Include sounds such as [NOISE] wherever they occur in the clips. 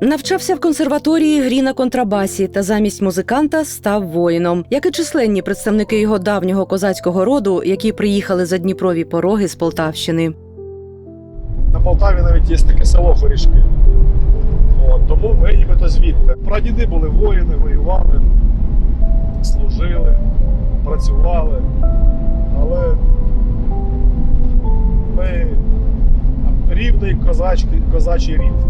Навчався в консерваторії грі на контрабасі та замість музиканта став воїном, як і численні представники його давнього козацького роду, які приїхали за Дніпрові пороги з Полтавщини. На Полтаві навіть є таке село Хорішки. От, тому ми нібито звідти. Прадіди були воїни, воювали, служили, працювали. Але ми рівний козачки, козачий рід.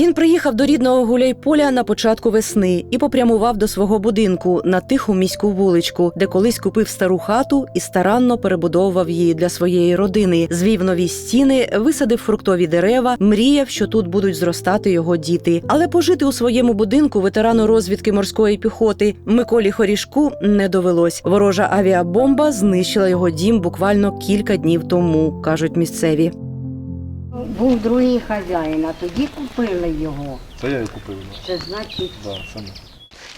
Він приїхав до рідного Гуляйполя на початку весни і попрямував до свого будинку на тиху міську вуличку, де колись купив стару хату і старанно перебудовував її для своєї родини. Звів нові стіни, висадив фруктові дерева, мріяв, що тут будуть зростати його діти. Але пожити у своєму будинку ветерану розвідки морської піхоти Миколі Хорішку не довелось. Ворожа авіабомба знищила його дім буквально кілька днів тому, кажуть місцеві. Був другий хазяїн, а тоді купили його. Це я і купив. Це значить, Да, саме.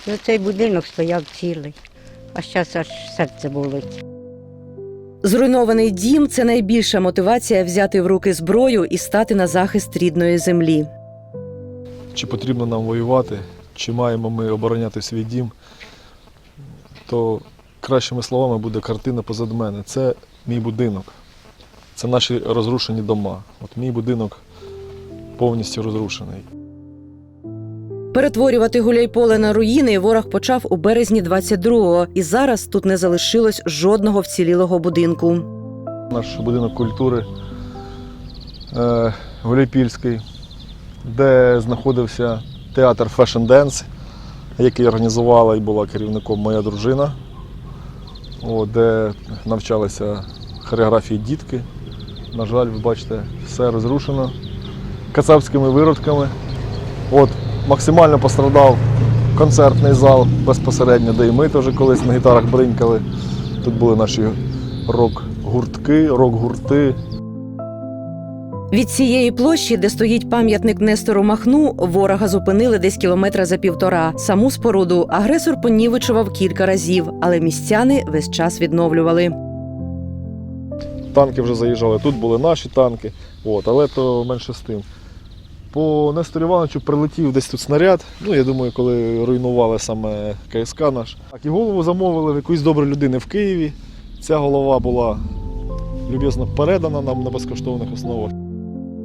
ну, цей будинок стояв цілий. А зараз аж серце болить. Зруйнований дім це найбільша мотивація взяти в руки зброю і стати на захист рідної землі. Чи потрібно нам воювати, чи маємо ми обороняти свій дім, то кращими словами буде картина позад мене. Це мій будинок. Це наші розрушені дома. От мій будинок повністю розрушений. Перетворювати гуляйполе на руїни ворог почав у березні 22-го, і зараз тут не залишилось жодного вцілілого будинку. Наш будинок культури е, Гуляйпільський, де знаходився театр Fashion Dance, який організувала і була керівником моя дружина, де навчалися хореографії дітки. На жаль, ви бачите, все розрушено кацапськими виродками. От, максимально пострадав концертний зал безпосередньо, де і ми теж колись на гітарах бринькали. Тут були наші рок-гуртки, рок-гурти. Від цієї площі, де стоїть пам'ятник Нестору Махну, ворога зупинили десь кілометра за півтора. Саму споруду агресор понівечував кілька разів, але містяни весь час відновлювали. Танки вже заїжджали, тут були наші танки, от, але то менше з тим. По Нестору Івановичу прилетів десь тут снаряд. Ну, я думаю, коли руйнували саме КСК наш. Так, і голову замовили в якоїсь доброї людини в Києві. Ця голова була люб'язно передана нам на безкоштовних основах.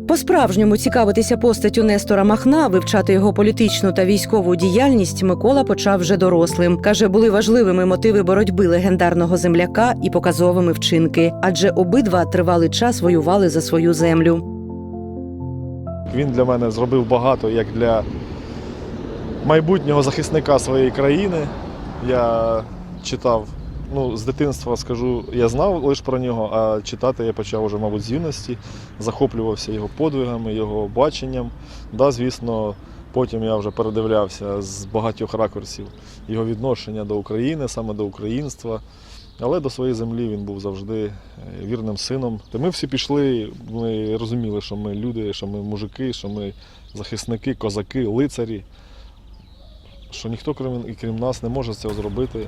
По-справжньому цікавитися постаттю Нестора Махна, вивчати його політичну та військову діяльність Микола почав вже дорослим. Каже, були важливими мотиви боротьби легендарного земляка і показовими вчинки, адже обидва тривалий час воювали за свою землю. Він для мене зробив багато як для майбутнього захисника своєї країни. Я читав, ну, з дитинства скажу, я знав лише про нього, а читати я почав уже, мабуть, з юності, захоплювався його подвигами, його баченням. Да, звісно, потім я вже передивлявся з багатьох ракурсів його відношення до України, саме до українства. Але до своєї землі він був завжди е, вірним сином. Ми всі пішли, ми розуміли, що ми люди, що ми мужики, що ми захисники, козаки, лицарі, що ніхто крім, крім нас не може цього зробити.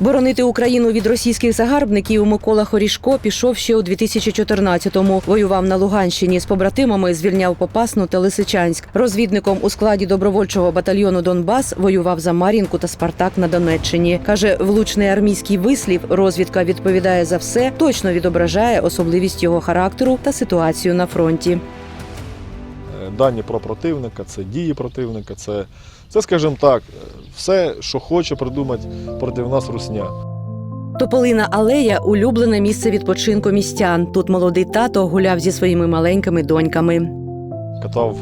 Боронити Україну від російських загарбників Микола Хорішко пішов ще у 2014-му. Воював на Луганщині з побратимами, звільняв Попасну та Лисичанськ. Розвідником у складі добровольчого батальйону Донбас воював за Мар'їнку та Спартак на Донеччині. каже, влучний армійський вислів розвідка відповідає за все, точно відображає особливість його характеру та ситуацію на фронті. Дані про противника, це дії противника, це, це скажімо так, все, що хоче придумати проти нас русня. Тополина алея улюблене місце відпочинку містян. Тут молодий тато гуляв зі своїми маленькими доньками. катав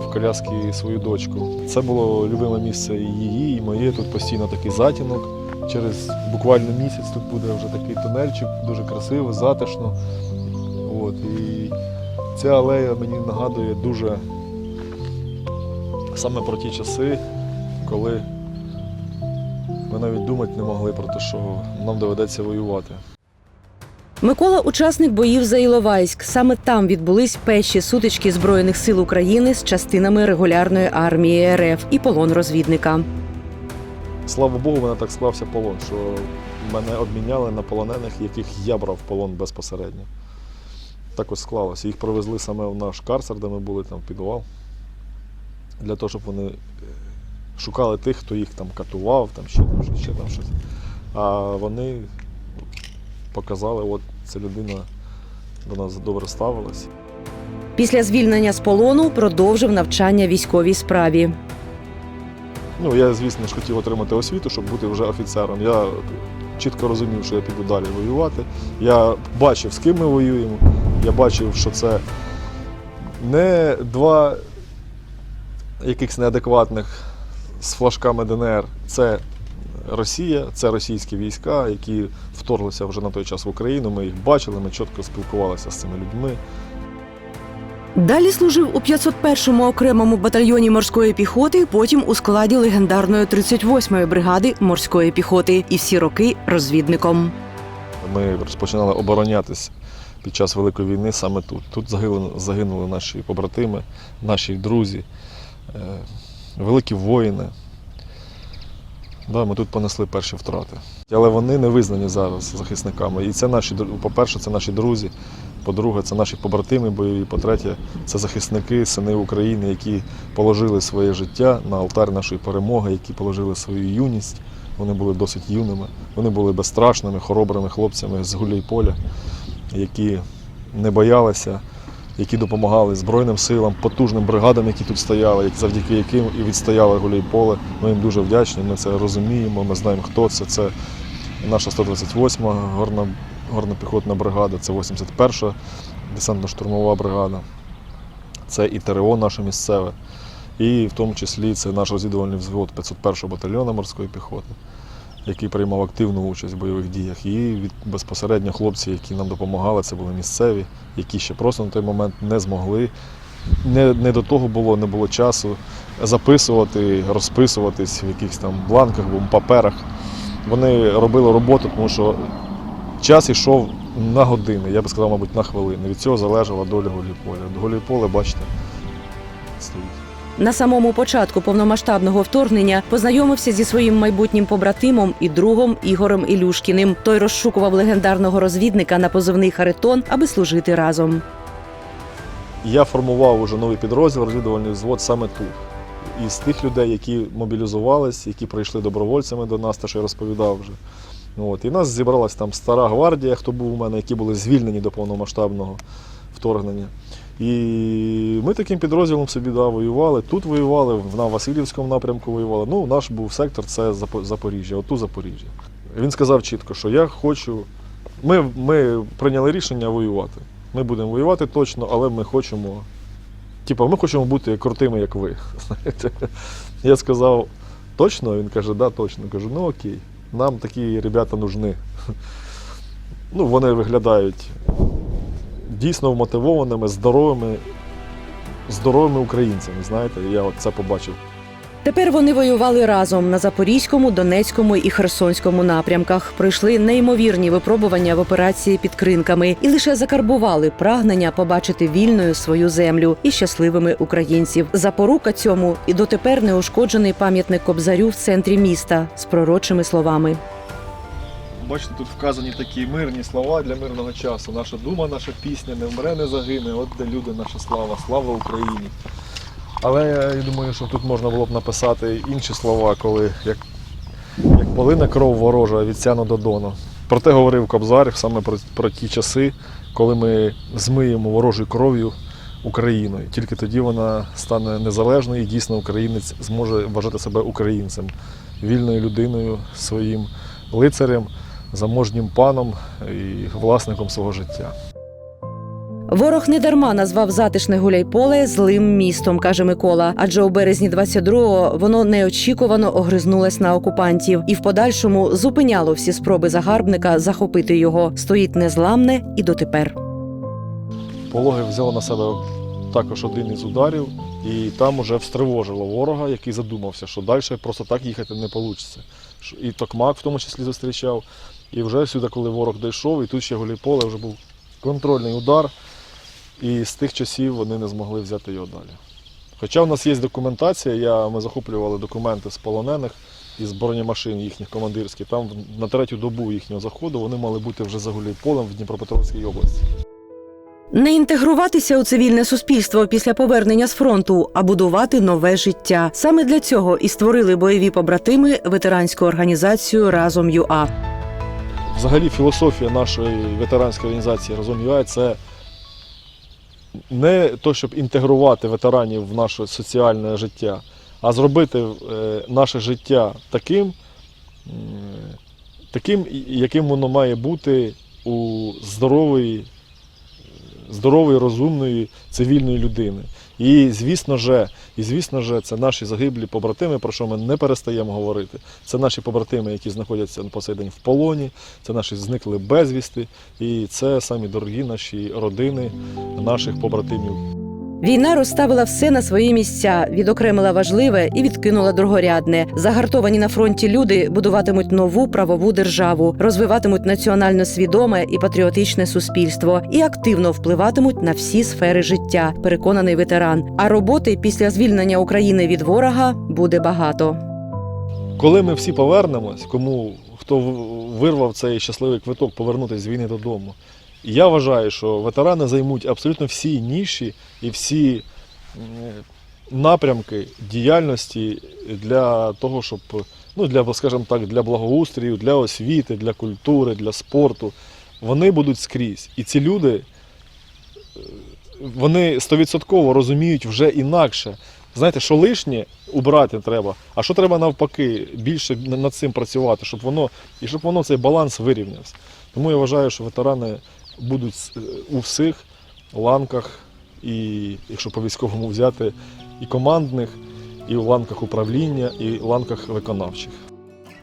в коляски свою дочку. Це було любиме місце і її, і моє. Тут постійно такий затінок. Через буквально місяць тут буде вже такий тунельчик, дуже красиво, затишно. От, і ця алея мені нагадує дуже саме про ті часи, коли ми навіть думати не могли про те, що нам доведеться воювати. Микола учасник боїв за Іловайськ. Саме там відбулись перші сутички збройних сил України з частинами регулярної армії РФ і полон розвідника. Слава Богу, мене так склався полон, що мене обміняли на полонених, яких я брав полон безпосередньо. Так ось склалося. Їх привезли саме в наш карцер, де ми були там в підвал, для того, щоб вони е, шукали тих, хто їх там катував, там ще там ще там щось. А вони показали, от ця людина до нас добре ставилась. Після звільнення з полону продовжив навчання військовій справі. Ну, я, звісно ж, хотів отримати освіту, щоб бути вже офіцером. Я чітко розумів, що я піду далі воювати. Я бачив, з ким ми воюємо. Я бачив, що це не два якихось неадекватних з флажками ДНР. Це Росія, це російські війська, які вторглися вже на той час в Україну. Ми їх бачили, ми чітко спілкувалися з цими людьми. Далі служив у 501-му окремому батальйоні морської піхоти, потім у складі легендарної 38-ї бригади морської піхоти і всі роки розвідником. Ми розпочинали оборонятися під час Великої війни саме тут. Тут загинули, загинули наші побратими, наші друзі, великі воїни. Да, ми тут понесли перші втрати. Але вони не визнані зараз захисниками. І це наші, по-перше, це наші друзі. По-друге, це наші побратими бойові. По-третє, це захисники, сини України, які положили своє життя на алтар нашої перемоги, які положили свою юність. Вони були досить юними. Вони були безстрашними, хоробрими хлопцями з Гуляйполя, які не боялися, які допомагали Збройним силам, потужним бригадам, які тут стояли, як- завдяки яким і відстояли Гуляйполе. Ми їм дуже вдячні, ми це розуміємо, ми знаємо, хто це. Це наша 128-ма горна, горна піхотна бригада, це 81-ша десантно-штурмова бригада, це і ТРО наше місцеве. І в тому числі це наш розвідувальний взвод 501-го батальйону морської піхоти, який приймав активну участь в бойових діях. І від, безпосередньо хлопці, які нам допомагали, це були місцеві, які ще просто на той момент не змогли. Не, не до того було, не було часу записувати, розписуватись в якихось там бланках або паперах. Вони робили роботу, тому що час йшов на години, я би сказав, мабуть, на хвилини. Від цього залежала доля Голіполя. Голіполе, бачите, стоїть. На самому початку повномасштабного вторгнення познайомився зі своїм майбутнім побратимом і другом Ігорем Ілюшкіним. Той розшукував легендарного розвідника на позивний Харитон, аби служити разом. Я формував уже новий підрозділ, розвідувальний взвод саме тут. Із тих людей, які мобілізувались, які прийшли добровольцями до нас, те, що я розповідав вже. От. І нас зібралась там стара гвардія, хто був у мене, які були звільнені до повномасштабного вторгнення. І ми таким підрозділом собі да, воювали. Тут воювали, на Васильівському напрямку воювали. Ну, наш був сектор це Запоріжжя, оту Запоріжжя. Він сказав чітко, що я хочу. Ми, ми прийняли рішення воювати. Ми будемо воювати точно, але ми хочемо. Типа, ми хочемо бути крутими, як ви. [LAUGHS] Я сказав, точно? Він каже, да, точно. Кажу, ну окей, нам такі ребята нужны. Ну, вони виглядають дійсно вмотивованими, здоровими, здоровими українцями. Знаєте, я от це побачив. Тепер вони воювали разом на Запорізькому, Донецькому і Херсонському напрямках. Пройшли неймовірні випробування в операції під кринками і лише закарбували прагнення побачити вільною свою землю і щасливими українців. Запорука цьому і дотепер неушкоджений пам'ятник Кобзарю в центрі міста з пророчими словами. Бачите, тут вказані такі мирні слова для мирного часу. Наша дума, наша пісня не вмре, не загине. От де люди, наша слава, слава Україні. Але я думаю, що тут можна було б написати інші слова, коли як, як полине кров ворожа від сяну до дону. Про те говорив Кобзар саме про, про ті часи, коли ми змиємо ворожою кров'ю Україну. І Тільки тоді вона стане незалежною і дійсно українець зможе вважати себе українцем, вільною людиною, своїм лицарем, заможнім паном і власником свого життя. Ворог недарма назвав затишне Гуляйполе злим містом, каже Микола. Адже у березні 22-го воно неочікувано огризнулось на окупантів і в подальшому зупиняло всі спроби загарбника захопити його. Стоїть незламне і дотепер. Пологи взяло на себе також один із ударів, і там уже встривожило ворога, який задумався, що далі просто так їхати не вийде. І Токмак в тому числі зустрічав. І вже сюди, коли ворог дійшов, і тут ще Гуляйполе вже був контрольний удар, і з тих часів вони не змогли взяти його далі. Хоча в нас є документація, я, ми захоплювали документи з полонених із бронемашин їхніх командирських. Там на третю добу їхнього заходу вони мали бути вже за Гуляйполем в Дніпропетровській області. Не інтегруватися у цивільне суспільство після повернення з фронту, а будувати нове життя. Саме для цього і створили бойові побратими ветеранську організацію Разом ЮА. Взагалі філософія нашої ветеранської організації разом ЮА це не то, щоб інтегрувати ветеранів в наше соціальне життя, а зробити е, наше життя таким, таким, яким воно має бути у здорової, здорової, розумної цивільної людини. І звісно же, і звісно же, це наші загиблі побратими, про що ми не перестаємо говорити. Це наші побратими, які знаходяться по цей день в полоні, це наші зникли безвісти, і це самі дорогі наші родини, наших побратимів. Війна розставила все на свої місця, відокремила важливе і відкинула другорядне. Загартовані на фронті люди будуватимуть нову правову державу, розвиватимуть національно свідоме і патріотичне суспільство і активно впливатимуть на всі сфери життя. Переконаний ветеран. А роботи після звільнення України від ворога буде багато. Коли ми всі повернемось, кому хто вирвав цей щасливий квиток повернутися з війни додому, я вважаю, що ветерани займуть абсолютно всі ніші і всі напрямки діяльності для того, щоб ну для, скажімо так, для благоустрою, для освіти, для культури, для спорту. Вони будуть скрізь. І ці люди е, вони стовідсотково розуміють вже інакше. Знаєте, що лишнє убрати треба, а що треба навпаки більше над цим працювати, щоб воно і щоб воно цей баланс вирівнявся. Тому я вважаю, що ветерани будуть у всіх ланках, і якщо по військовому взяти, і командних, і в ланках управління, і в ланках виконавчих.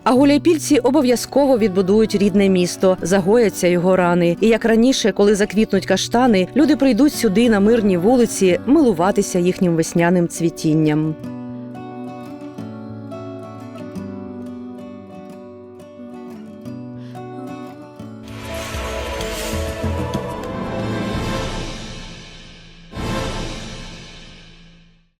А гуляйпільці обов'язково відбудують рідне місто, загояться його рани. І як раніше, коли заквітнуть каштани, люди прийдуть сюди на мирні вулиці милуватися їхнім весняним цвітінням.